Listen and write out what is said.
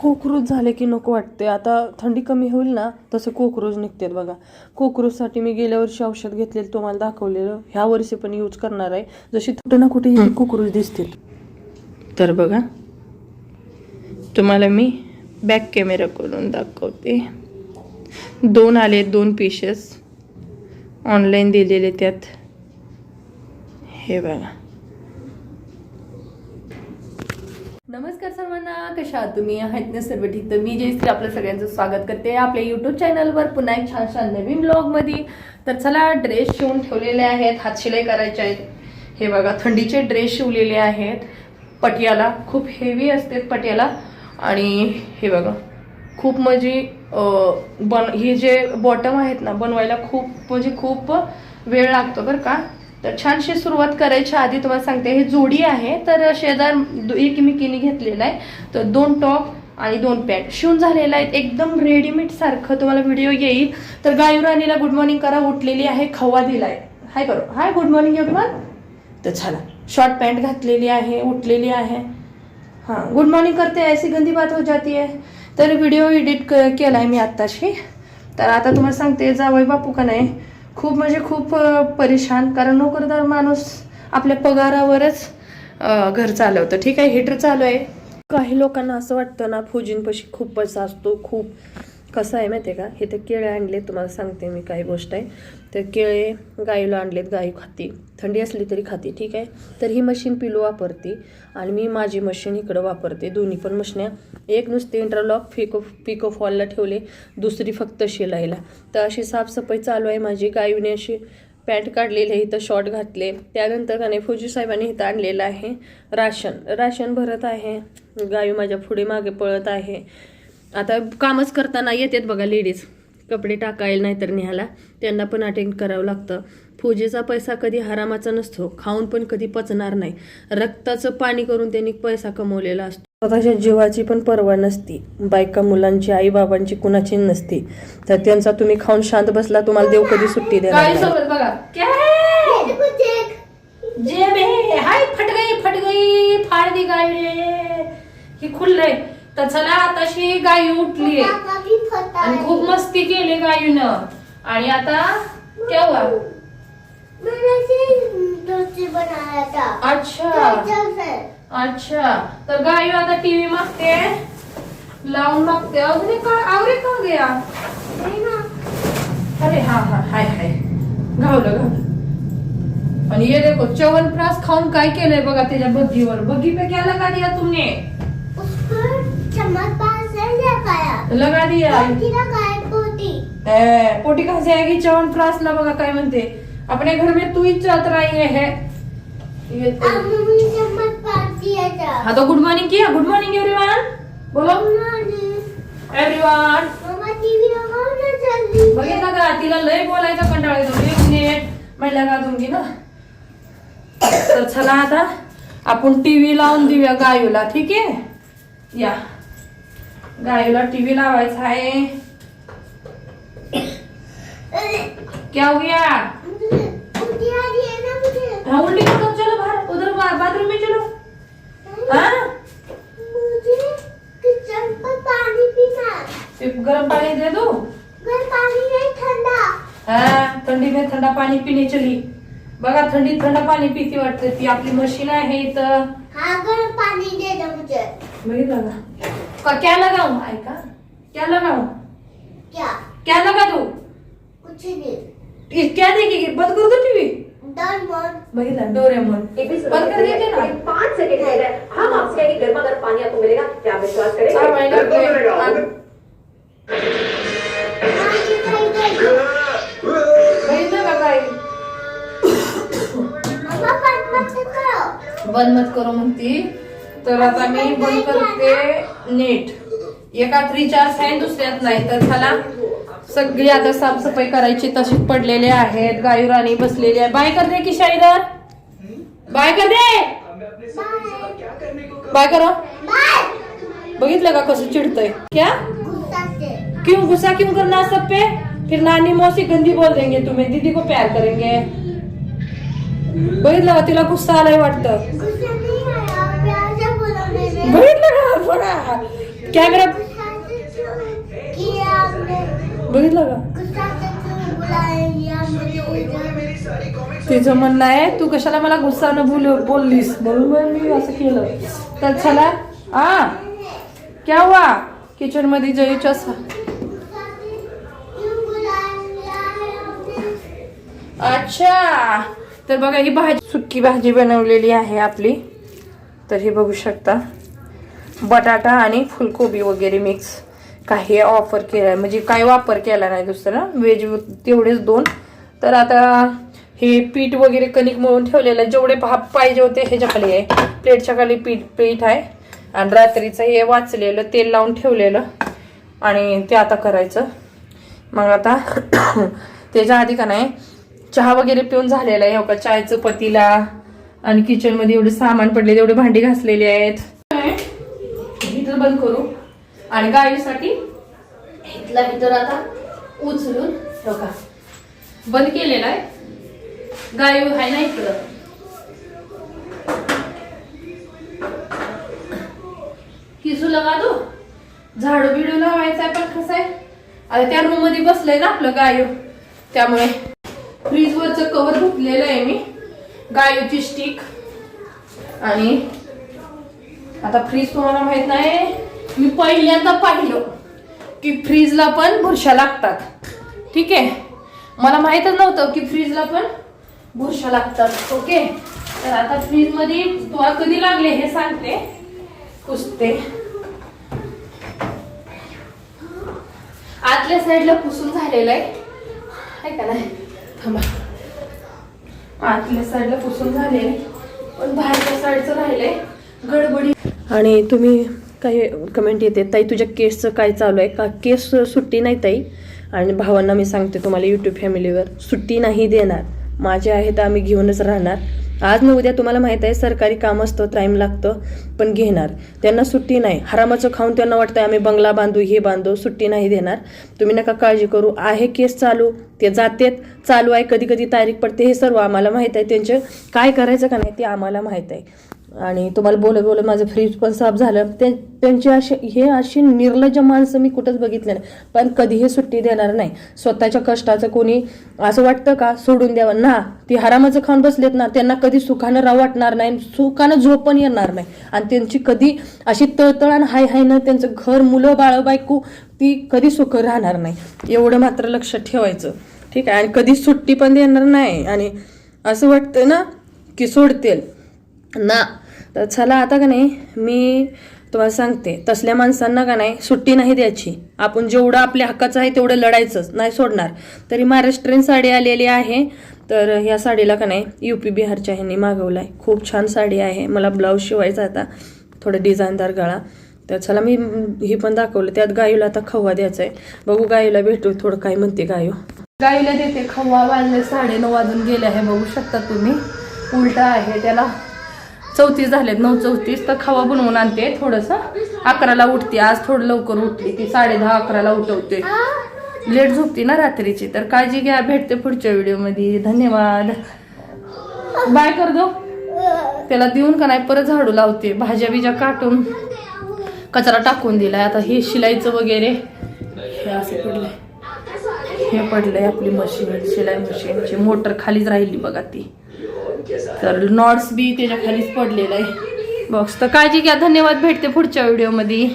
कोकरूज झाले की नको वाटते. आता थंडी कमी होईल ना तसं कोकरूज निघतात बघा. कोकरूजसाठी मी गेल्या वर्षी औषध घेतलेलं तुम्हाला दाखवलेलं. ह्या वर्षी पण यूज करणार आहे. जशी कुठं ना कुठे इथे कोकरूज दिसतील. तर बघा तुम्हाला मी बॅक कॅमेरा करून दाखवते. दोन आले दोन पीसेस ऑनलाईन दिलेले त्यात. हे बघा. नमस्कार सर्वांना कशा आहात तुम्ही? आहेत ना सर्व ठीक. तर मी जयश्री आपलं सगळ्यांचं स्वागत करते आपल्या युट्यूब चॅनलवर पुन्हा एक छान छान नवीन ब्लॉगमध्ये तर चला ड्रेस शिवून ठेवलेले आहेत. हातशिलाई करायचे आहेत. हे बघा थंडीचे ड्रेस शिवलेले आहेत. पटियाला खूप हेवी असते पटियाला. आणि हे बघा खूप म्हणजे बन हे जे बॉटम आहेत ना बनवायला खूप म्हणजे खूप वेळ लागतो बरं का. तर छानशी सुरुवात करायच्या आधी तुम्हाला सांगते हे जोडी आहे तर शेजार एकमेकीने घेतलेला आहे. तर दोन टॉप आणि दोन पॅन्ट. शिवून झालेला आहे एकदम रेडीमेड सारखं तुम्हाला व्हिडिओ येईल. तर गायू राणीला गुड मॉर्निंग करा उठलेली आहे खवा दिलाय. हाय करो. हाय गुड मॉर्निंग एवढं तर चला शॉर्ट पॅन्ट घातलेली आहे उठलेली आहे. हां गुड मॉर्निंग करते ऐसी गंदी बात हो जाती आहे तर व्हिडिओ एडिट क केला आहे मी आत्ताशी. तर आता तुम्हाला सांगते जावई बापू का नाही खूप म्हणजे खूप परेशान. कारण नोकरदार माणूस आपल्या पगारावरच घर चालवतं. ठीक आहे हिटर चालू आहे. काही लोकांना असं वाटतं ना फौजींपाशी खूप पैसा असतो खूप. कसं आहे माहिती आहे का? हे ते केळे आणले तुम्हाला सांगते मी काही गोष्ट आहे. तर केळे गाईला आणलेत गाई खाती. थंडी असली तरी खाती ठीक आहे? तर ही मशीन पिलो वापरते आणि मी माझी मशीन इकडं वापरते. दोन्ही पण मशन्या एक नुसते इंटरलॉक फिको पिको फॉलला ठेवले दुसरी फक्त शिलाईला. तर अशी साफसफाई चालू आहे माझी. गाईने अशी पॅन्ट काढलेली इथं शॉर्ट घातले. त्यानंतर का नाही फौजी साहेबांनी इथं आणलेलं आहे राशन. राशन भरत आहे. गायी माझ्या पुढे मागे पळत आहे. आता कामच करताना येतात बघा लेडीज कपडे टाकायला नाहीतर न्यायला. त्यांना पण अटेंड करावं लागतं. फौजीचा पैसा कधी हरामाचा नसतो. खाऊन पण कधी पचणार नाही. रक्ताचं पाणी करून त्यांनी पैसा कमवलेला असतो. स्वतःच्या जीवाची पण पर्वा नसती. बायका मुलांची आई बाबांची कुणाची नसती. तर त्यांचा तुम्ही खाऊन शांत बसला तुम्हाला देव कधी सुट्टी देणार नाही. हाय फट गई फट गई फाड़ दी गाय रे ही खुललंय तर चला आताशी गाय उठली आणि खूप मस्ती केली गायीनं आणि आता केव्हा अच्छा. अच्छा. तर गायू आता टीव्ही मागते. लावून मागते. अजून काय आवरे का गया अरे हा हा हाय हाय. घावलं घावलं. आणि ये देखो च्यवनप्राश खाऊन काय केलंय बघा त्याच्या बग्गीवर बग्गी पे क्या लगा दिया तुमने लगा दिया. ए, पोटी कहाँ से आएगी च्यवनप्राश ला बघा काय म्हणते. अपने घर में तू ही चलत रही है. ये तो- हाँ तो गुड मॉर्निंग किया? गुड मॉर्निंग एवरीवन बोलो. एवरीवन बघितलं का? तिला लय बोलायचं कंटाळा येतो. एक मिनिट मैं लगा दूंगी ना. तर चला आता. आपण टीव्ही लावून देऊया गायूला. ठीक आहे? या. गायूला टीव्ही लावायचा आहे. क्या हो गया? हाँ उल्टी चलो बाहर. उधर बाथरूम में चलो. हाँ? गर्म पानी दे दो. हाँ थंडी में थंडा पाणी पिणे चली. बघा थंडीत थंड पाणी पिती वाटते ती. आपली मशीन आहे इथं. पानी दे दो मुझे. बघितलं का? क्या लगाऊ? ऐका क्या लगाऊ? क्या? क्या लगा दू? कुछ नहीं क्या देखेगी बंद कर दो टीवी। डन मोन बघितलं डोरेमोन। बंद कर देते ना? पाँच सेकंड है हम आपसे कि गर्मा गर्म पानी आपको मिलेगा क्या विश्वास करें चार महीने मत करो। बंद मत करो म्हणती तर आता मी बंद करते नेट. एकात रिचार्ज आहे दुसऱ्यात नाही तर चला. सगळी आता साफसफाई करायची तशीच पडलेले आहेत. गायू राणी बसलेली आहे. बाय कर दे की शाईदर बाय कर दे बाय करो. बघितलं का कसं चिडतय? क्या? क्यों गुस्सा क्यों करना सब पे? फिर नानी मौसी गंदी बोल देंगे तुम्हें. दीदी को प्यार करेंगे. बघितलं का? तिला गुस्सा आलाय वाटतं गुस्सा नहीं आया प्यार से बोलो मेरे बघितलं का? बघा. कॅमेरा बघितलं का? तिचं म्हणणं आहे तू कशाला मला गुस्सानं बोल बोललीस? म्हणून मी असं केलं. तर चला आ क्या हुआ? किचनमध्ये जयच्या सा- अच्छा. तर बघा ही भाजी सुक्की भाजी बनवलेली आहे आपली. तर हे बघू शकता. बटाटा आणि फुलकोबी वगैरे मिक्स काही ऑफर केला म्हणजे काही वापर केला नाही दुसरा. व्हेज तेवढेच दोन. तर आता हे पीठ वगैरे कणिक मळून ठेवलेलं आहे. जेवढे भाप पाहिजे होते ह्याच्या खाली आहे. प्लेटच्या खाली पीठ पीठ आहे. आणि रात्रीचं हे वाचलेलं तेल लावून ठेवलेलं. आणि ते आता करायचं. मग आता त्याच्या आधी का नाही चहा वगैरे पिऊन झालेला आहे. हो का? चायचं पतीला. आणि किचनमध्ये एवढे सामान पडले एवढे भांडी घासलेली आहेत. बंद करू आणि गाडीसाठी इथला हिटर आता उचलून का बंद केलेला आहे. गाय आहे ना इकडं? किसू लगा दो. झाडू बिडू लावायचं आहे पण कसं आहे? आता त्या रूममध्ये बसलंय ना आपलं गायो. त्यामुळे फ्रीज वरच कवर धुतलेलं आहे मी. गायोची स्टिक आणि आता फ्रीज तुम्हाला माहीत नाही मी पहिल्यांदा पाहिलं की फ्रीजला पण बुरशा लागतात. ठीक आहे? मला माहीतच नव्हतं की फ्रीजला पण बुरशा लागतात. ओके? तर आता फ्रीजमध्ये तुम्हाला तुला कधी लागले हे सांगते. पुसते. आतल्या साईडला पुसून झालेलं आहे. का नाही? थांबा. आतल्या साईडला पुसून झालेलं आहे. पण बाहेरच्या साईडचं राहिलंय. गडबडी. आणि तुम्ही काही कमेंट येते. ताई तुझ्या केसचं काय चालू आहे? का केस सुट्टी नाही ताई? आणि भावांना मी सांगते तुम्हाला यूट्यूब फॅमिलीवर सुट्टी नाही देणार. माझे आहे तर आम्ही घेऊनच राहणार. आज न उद्या तुम्हाला माहीत आहे सरकारी काम असतं टाईम लागतं पण घेणार. त्यांना सुट्टी नाही. हरामाचं खाऊन त्यांना वाटतं आम्ही बंगला बांधू हे बांधू सुट्टी नाही देणार. तुम्ही नका काळजी करू. आहे केस चालू. ते जातेत. चालू आहे कधी कधी तारीख पडते. हे सर्व आम्हाला माहीत आहे. त्यांचे काय करायचं का नाही ते आम्हाला माहीत आहे. आणि तुम्हाला बोलत बोलत माझं फ्रीज पण साफ झालं. ते त्यांची अशी हे अशी निर्लज्ज माणसं मी कुठंच बघितलं नाही. पण कधीही सुट्टी देणार नाही. स्वतःच्या कष्टाचं कोणी असं वाटतं का? सोडून द्यावं. ना ती हरामाचं खाऊन बसलेत ना त्यांना कधी सुखानं राव वाटणार नाही. सुखानं झोप पण येणार नाही. आणि त्यांची कधी अशी तळतळ आणि हाय हाय ना त्यांचं घर मुलं बाळ बायको ती कधी सुख राहणार नाही. एवढं मात्र लक्षात ठेवायचं. ठीक आहे? आणि कधी सुट्टी पण देणार नाही. आणि असं वाटतं ना की सोडतील. ना. तर चला आता का नाही मी तुम्हाला सांगते. तसल्या माणसांना का नाही सुट्टी नाही द्यायची. आपण जेवढं आपल्या हक्काचं आहे तेवढं लढायचंच नाही सोडणार. तरी महाराष्ट्रीयन साडी आलेली आहे. तर ह्या साडीला का नाही यू पी बिहारच्या ह्यांनी मागवलाय. खूप छान साडी आहे. मला ब्लाऊज शिवायचा आता थोडं डिझाईनदार गळा. तर चला मी हे पण दाखवलं. त्यात गायूला आता खवा द्यायचा आहे बघू गायूला भेटू. थोडं काय म्हणते गायू. गाईला देते खवा वाजले साडे नऊ वाजून गेले आहे. बघू शकता तुम्ही. उलटा आहे त्याला. चौतीस झालेत नऊ चौतीस. तर खवा बनवून आणते थोडंसं. अकराला उठते आज थोडं लवकर उठते ती साडे दहा अकराला उठवते. लेट झोपते ना रात्रीची तर काळजी घ्या भेटते पुढच्या व्हिडिओमध्ये. धन्यवाद. बाय कर दो त्याला देऊन का नाही परत झाडू लावते. भाज्या बिज्या काटून कचरा टाकून दिलाय. आता हे शिलाईचं वगैरे हे असं पडलंय. हे पडलंय आपली मशीन शिलाई मशीनची. मोटर खालीच राहिली बघा ती. तर नॉट्स बी त्याच्या खालीच पडलेलं आहे. बॉक्स तर काळजी घ्या. धन्यवाद भेटते पुढच्या व्हिडिओमध्ये